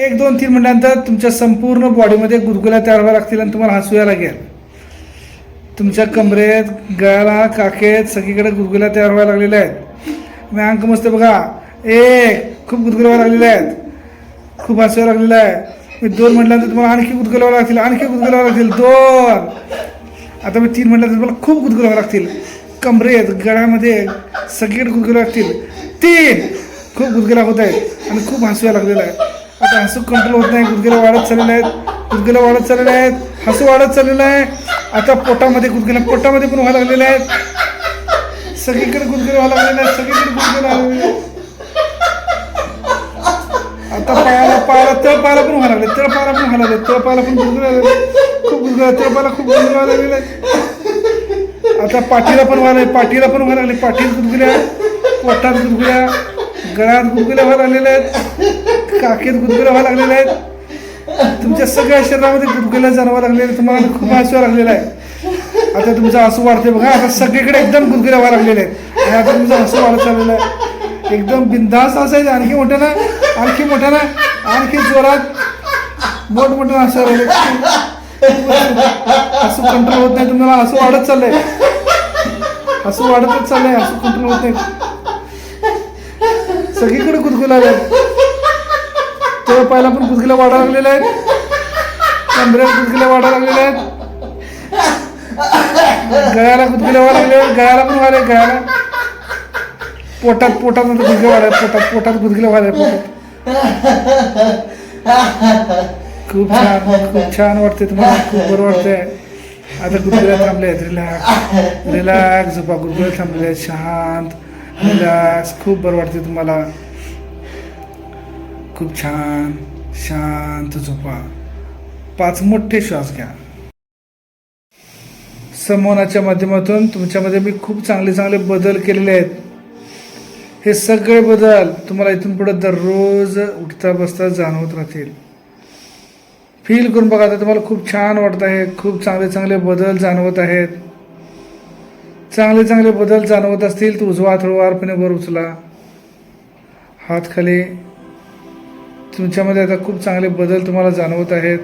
एक दोन तीन मिनिटांनंतर तुमच्या संपूर्ण बॉडीमध्ये गुदगुल्या तयार व्हायला लागतील आणि तुम्हाला हसूया लागेल. तुमच्या कमरेत गळ्याला काकेत सगळीकडे गुदगुल्या तयार व्हायला लागलेल्या आहेत. मी अंक मस्त बघा. एक खूप गुदगुल्या व्हायला लागलेल्या आहेत. खूप हसूया लागलेलं आहे. मी दोन म्हटल्यानंतर तुम्हाला आणखी गुदगुल्या लागतील आणखी गुदगुल्या लागतील. दोन. आता मी तीन म्हटल्यानंतर तुम्हाला खूप गुदगुल्या लागतील. कमरेत गळ्यामध्ये सगळीकडे गुदगुल्या लागतील. तीन. खूप गुदगुल्या होत आहेत आणि खूप हसूया लागलेलं आहे. आता हसू कंट्रोल होत नाही गुदगुल्या वाढत चाललेले आहेत गुदगुल्या वाढत चाललेले आहेत हसू वाढत चाललेलं आहे. आता पोटामध्ये गुदगुल्या पोटामध्ये पण व्हायला लागलेले आहेत. सगळीकडे गुदगुल्या व्हायला लागलेले आहेत सगळीकडे गुदगुल्या व्हायला आता पायाला पायाला तळ पायाला पण व्हायला लागले तळ पायाला पण व्हायला लागले तळ पायाला पण गुदगुल्या खूप गुदगुल्या तळ पायाला खूप गुदगुल्या व्हायला लागलेले आहेत. आता पाठीला पण व्हायला पाठीला पण व्हायला लागले पाठीत गुदगुल्या पोटात गुदगुल्या गळ्यात गुदगुल्या व्हायला लागलेल्या आहेत. काकेत गुदगुल्या व्हायला लागलेल्या आहेत. तुमच्या सगळ्या शरीरामध्ये गुदगुल्या जाणवा लागलेल्या आहेत. तुम्हाला खूप हसू लागलेला आहे. आता तुमचं हसू वाढते बघा. आता सगळीकडे एकदम गुदगुल्या व्हायला लागलेले आहेत. आणि आता तुमचं हसू वाढत चाललेलं आहे. एकदम बिंदास असायचं आणखी मोठ्यानं आणखी मोठ्यानं आणखी जोरात. मोठ मोठं हसू राहिले हसू कंट्रोल होत नाही. तुम्हाला हसू वाढत चाललंय. हसू वाढतच चाललंय. हसू कंट्रोल होत नाही. सगळीकडे गुदगुला तेव्हा पहिला पण कुदकीला वाढायला लागलेल्या आहेत. कमरेला कुदकीला वाढायला लागलेल्या आहेत. गळ्याला कुदकीला वाढा लागले गळ्याला पण व्हायला गळ्याला. पोटात पोटात नंतर गुदगुल्या व्हायला पोटात पोटात गुदगुल्या व्हायला पोटात. खूप छान खूप छान वाटते तुम्हाला. खूप बरं वाटतंय. आता गुदगुल्या थांबले आहेत. रिलॅक्स रिलॅक्स झोपा. गुदगुल्या थांबले आहेत. शांत. रिलॅक्स खूप बरं वाटते तुम्हाला. खूप छान शांत झोपा. पाच मोठे श्वास घ्या. समोनाच्या माध्यमातून तुमच्यामध्ये मी खूप चांगले चांगले बदल केलेले आहेत. हे सगळे बदल तुम्हाला इथून पुढे दररोज उठता बसता जाणवत राहतील. फील करून बघा आता तुम्हाला खूप छान वाटत आहे. खूप चांगले चांगले बदल जाणवत आहेत. चांगले चांगले बदल जाणवत असतील तर उजवा हात हळूवारपणे वर उचला. हात खाली. तुमच्यामध्ये आता खूप चांगले बदल तुम्हाला जाणवत आहेत.